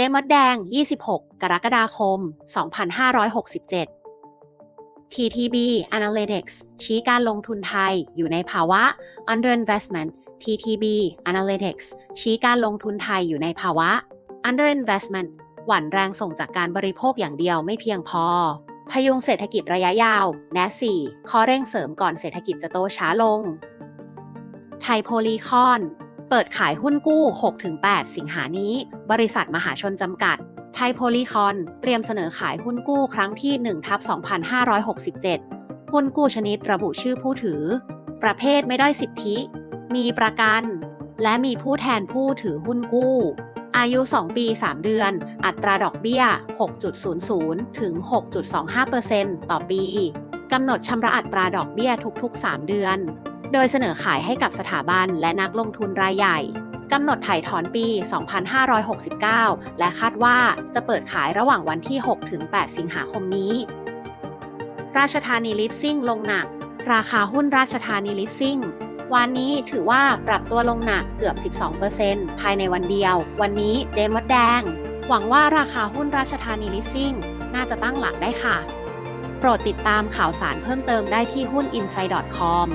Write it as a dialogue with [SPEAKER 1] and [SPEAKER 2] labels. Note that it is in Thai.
[SPEAKER 1] จ๊มดแดง 26 กรกฎาคม 2567 TTB Analytics ชี้การลงทุนไทยอยู่ในภาวะ underinvestment TTB Analytics ชี้การลงทุนไทยอยู่ในภาวะ underinvestment หวั่นแรงส่งจากการบริโภคอย่างเดียวไม่เพียงพอ พยุงเศรษฐกิจระยะยาวแน4ข้อเร่งเสริมก่อนเศรษฐกิจจะโตช้าลง ไทยโพลีคอน เปิดขายหุ้นกู้ 6-8 สิงหานี้ บริษัทมหาชนจำกัด ไทยโพลีคอน เตรียมเสนอขายหุ้นกู้ครั้งที่1ทับ2567 หุ้นกู้ชนิดระบุชื่อผู้ถือ ประเภทไม่ได้สิทธิ มีประกัน และมีผู้แทนผู้ถือหุ้นกู้ อายุ 2 ปี 3 เดือน อัตราดอกเบี้ย 6.00 ถึง 6.25%ต่อปี กำหนดชำระอัตราดอกเบี้ยทุกๆ 3 เดือน โดยเสนอขายให้กับสถาบันและนักลงทุนรายใหญ่กำหนดถ่ายถอนปี 2569 และคาดว่าจะเปิดขายระหว่างวันที่6-8สิงหาคมนี้ ราชธานีลิสซิ่งลงหนัก ราคาหุ้นราชธานีลิสซิ่งวันนี้ถือว่าปรับตัวลงหนักเกือบ 12%ภายในวันเดียว วันนี้เจมดแดง หวังว่าราคาหุ้นราชธานีลิสซิ่งน่าจะตั้งหลักได้ค่ะ โปรดติดตามข่าวสารเพิ่มเติมได้ที่หุ้น inside com